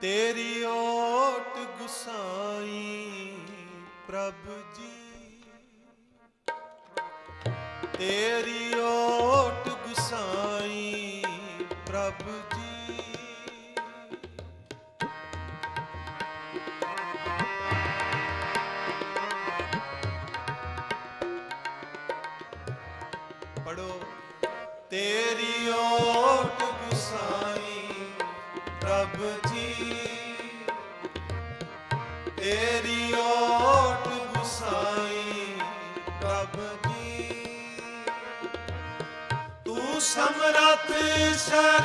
ਤੇਰੀ ਓਟ ਗੁਸਾਈ ਪ੍ਰਭ ਜੀ। ਤੇਰੀ ਓਟ ਗੁਸਾਈ ਪ੍ਰਭ ਜੀ। ਪੜੋ ਤੇਰੀ ਓਟ ਗੁਸਾਈ ਪ੍ਰਭ ਜੀ ਤੇਰੀ ਓਟ ਗੁਸਾਈ ਪ੍ਰਭ ਜੀ। ਤੂੰ ਸਮਰਥ ਸ਼ਰਨ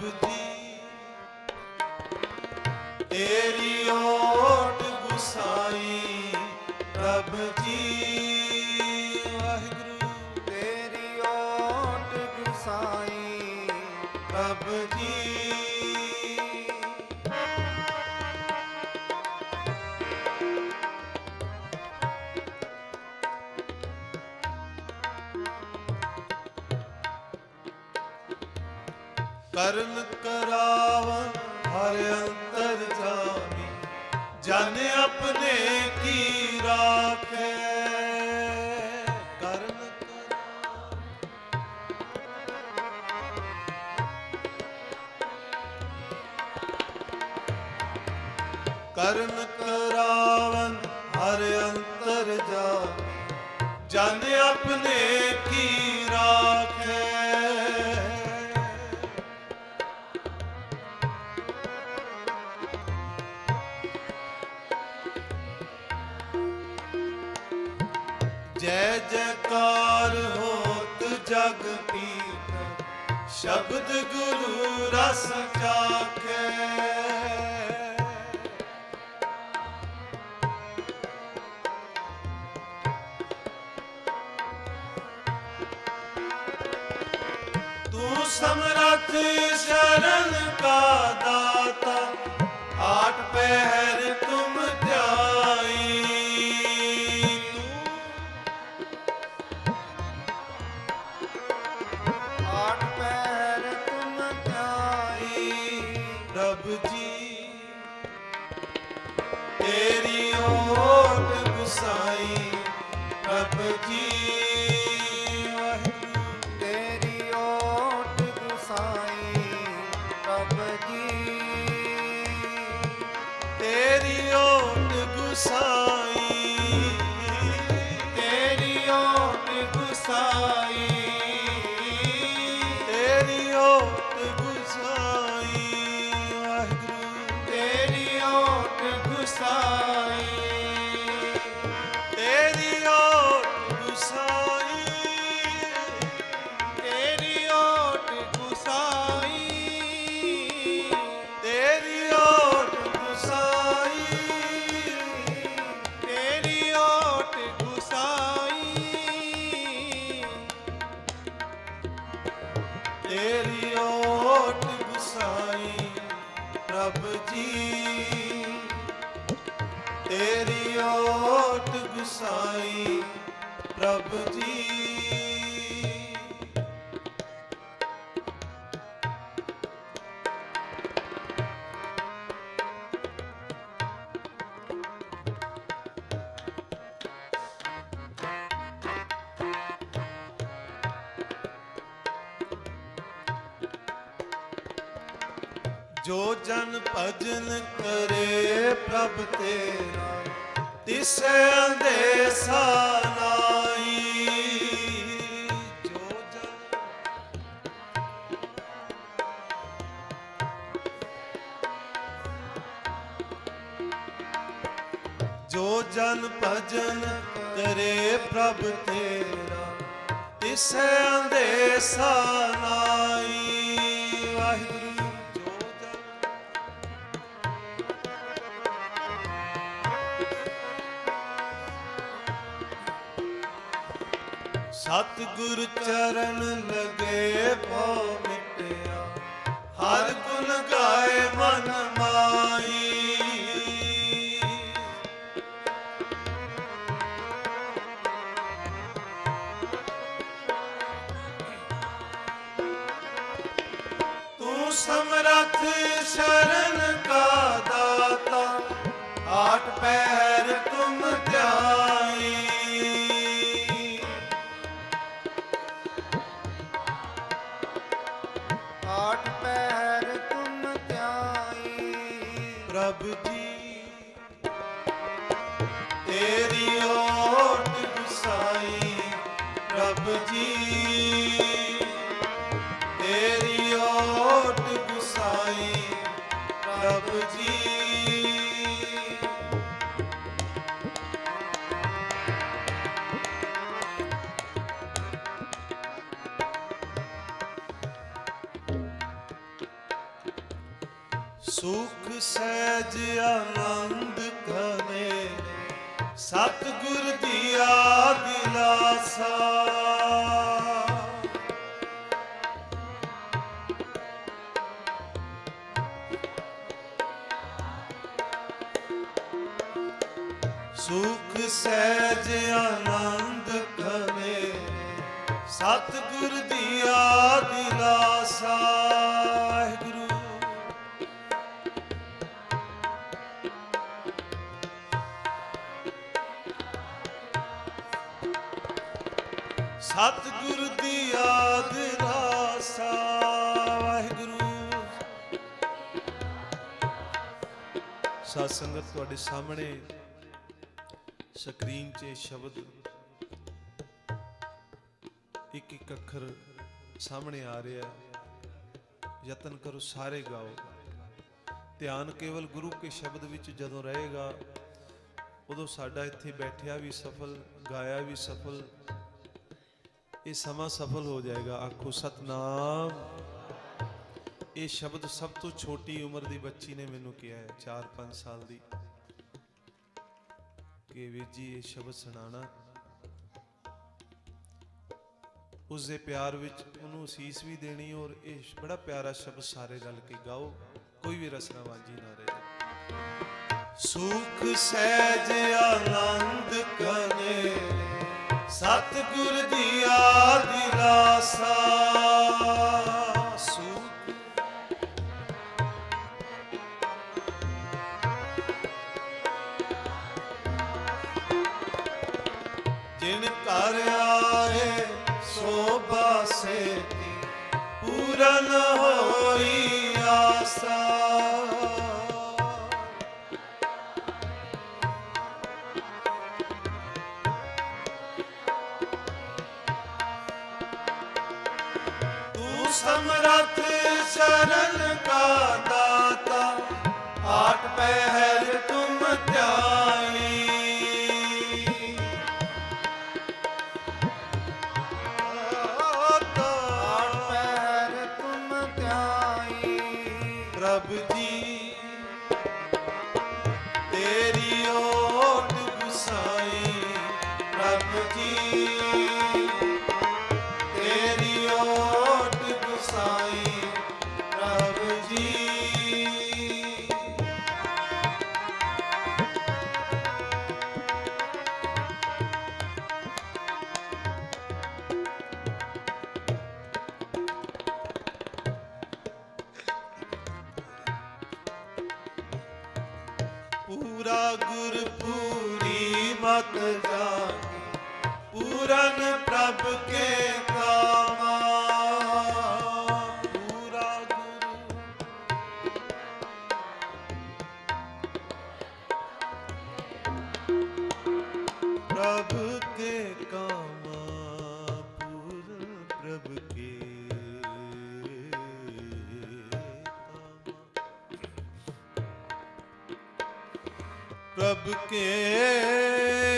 ਪ੍ਰਭ ਜੀ ਤੇਰੀ ਕਰਨ ਕਰਾਵਨ ਹਰ ਅੰਤਰ ਜਾਮੀ, ਜਨ ਆਪਣੇ ਕੀ ਰਾਖੈ? ਕਰਨ ਕਰਾਵਨ। ਕਰਨ ਕਰਾਵਨ ਹਰ ਅੰਤਰ ਜਾਮੀ, ਜਨ ਆਪਣੇ ਕੀ ਰਾਖੈ? ਜੈਕਾਰ ਹੋਤ ਜਗ ਪੀਤ ਸ਼ਬਦ ਗੁਰੂ ਰਸ ਚਾਖੈ। ਤੂੰ ਸਮਰਥ ਸ਼ਰਨ ਕਾ ਦਾਤਾ ਆਠ ਪਹਿਰ ਤੂੰ ਆਠ ਪਹਿਰ ਤੁਮ ਧਿਆਈ ਪ੍ਰਭ ਜੀ। ਤੇਰੀ ਓਟ ਜੋ ਜਨ ਭਜਨ ਕਰੇ ਪ੍ਰਭ ਤੇਰਾ, ਤਿਸੈ ਅੰਦੇਸਾ ਨਾਈ ਜੋ ਜਨ ਜੋ ਜਨ ਭਜਨ ਕਰੇ ਪ੍ਰਭ ਤੇਰਾ, ਤਿਸੈ ਅੰਦੇਸਾ ਨਾਈ ਸਤਿਗੁਰ ਚਰਨ ਲਗੇ ਭਉ ਮਿਟਿਆ। ਹਰ ਗੁਣ ਗਾਏ ਮਨ ਮਾਈ। ਤੂੰ ਸਮਰੱਥ ਸ਼ਰਨ ਕਾ ਦਾਤਾ। ਆਠ ਪੈਰ ਤੁਮ ਸੁਖ ਸਹਿਜ ਆਨੰਦ ਘਨੇ ਸਤਿਗੁਰ ਦੀਆ ਦਿਲਾਸਾ ਸੁਖ ਸਹਿਜ ਆਨੰਦ ਘਨੇ ਸਤਿਗੁਰ ਦੀਆ ਦਿਲਾਸਾ ਸਤਿਗੁਰ ਦੀ ਯਾਦ ਰਾਸਾ ਵਾਹਿਗੁਰੂ। ਸਾਧ ਸੰਗਤ ਤੁਹਾਡੇ ਸਾਹਮਣੇ ਸਕਰੀਨ 'ਚ ਸ਼ਬਦ ਇੱਕ ਇੱਕ ਅੱਖਰ ਸਾਹਮਣੇ ਆ ਰਿਹਾ ਯਤਨ ਕਰੋ ਸਾਰੇ ਗਾਓ। ਧਿਆਨ ਕੇਵਲ ਗੁਰੂ ਕੇ ਸ਼ਬਦ ਵਿੱਚ ਜਦੋਂ ਰਹੇਗਾ, ਉਦੋਂ ਸਾਡਾ ਇੱਥੇ ਬੈਠਿਆ ਵੀ ਸਫਲ, ਗਾਇਆ ਵੀ ਸਫਲ ਇਹ ਸਮਾਂ ਸਫਲ ਹੋ ਜਾਏਗਾ। ਆਖੋ, ਸਤਨਾਮ। ਇਹ ਸ਼ਬਦ ਸਭ ਤੋਂ ਛੋਟੀ ਉਮਰ ਦੀ ਬੱਚੀ ਨੇ ਮੈਨੂੰ ਕਿਹਾ ਹੈ 4-5 ਸਾਲ ਦੀ। ਕਿ ਵੀਰ ਜੀ, ਇਹ ਸ਼ਬਦ ਸੁਣਾਣਾ ਉਸ ਦੇ ਪਿਆਰ ਵਿੱਚ ਉਹਨੂੰ ਅਸੀਸ ਵੀ ਦੇਣੀ ਔਰ ਇਹ ਬੜਾ ਪਿਆਰਾ ਸ਼ਬਦ ਸਾਰੇ ਰਲ ਕੇ ਗਾਓ। ਕੋਈ ਵੀ ਰਸਨਾ ਵਾਂਝੀ ਨਾ ਰਹੇ ਸੁਖ ਸਹਿਜ ਆਨੰਦ ਕਨੇ ਸਤਿਗੁਰ ਦੀ ਆਦਿਲਾਸਾ ਸੁਖ ਜਿਨ ਘਰ ਆਏ ਸੋ ਬਾਸੇ ਪੂਰਨ ਹੋਈ ਸਮਰੱਥ ਸ਼ਰਨ ਕਾ ਦਾਤਾ ਆਠ ਪਹਿਰ ਪੂਰਾ ਗੁਰ ਪੂਰੀ ਮਤ ਜਾਗੀ ਪੂਰਨ ਪ੍ਰਭ ਕੇ ਕਾਮਾ ਪ੍ਰਭ ਕੇ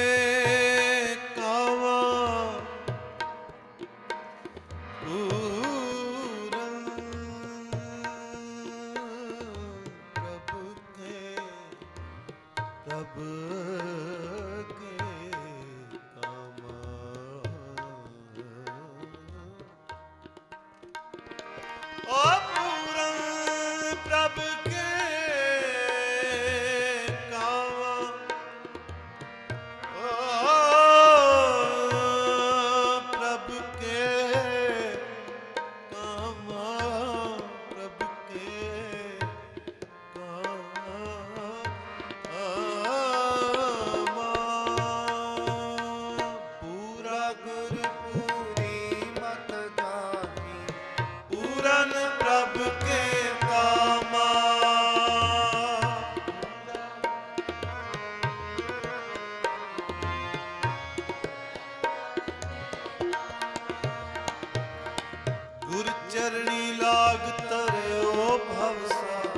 ਚਰਣੀ ਲਾਗ ਤਰਿਓ ਭਵਸਾ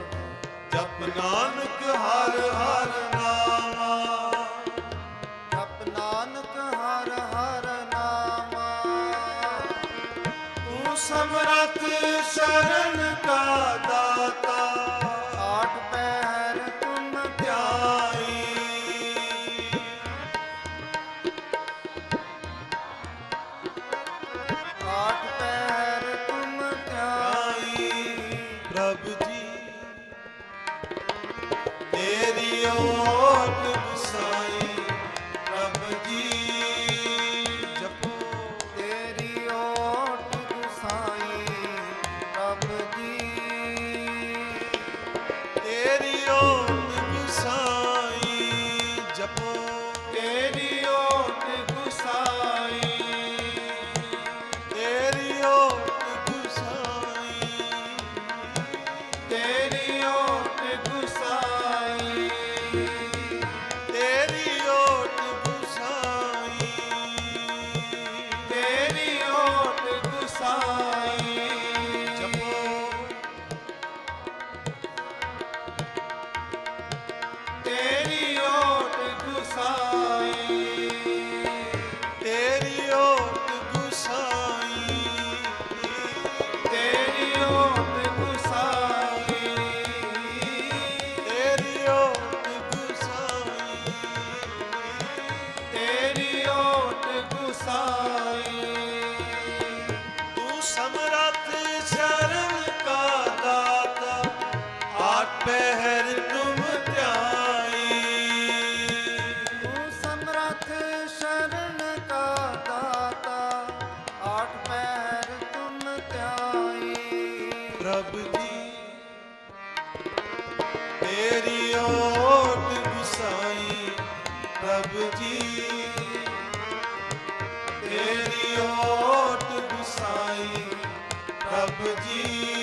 ਜਪ ਨਾਨਕ ਤੇਰੀ ਪ੍ਰਭ ਜੀ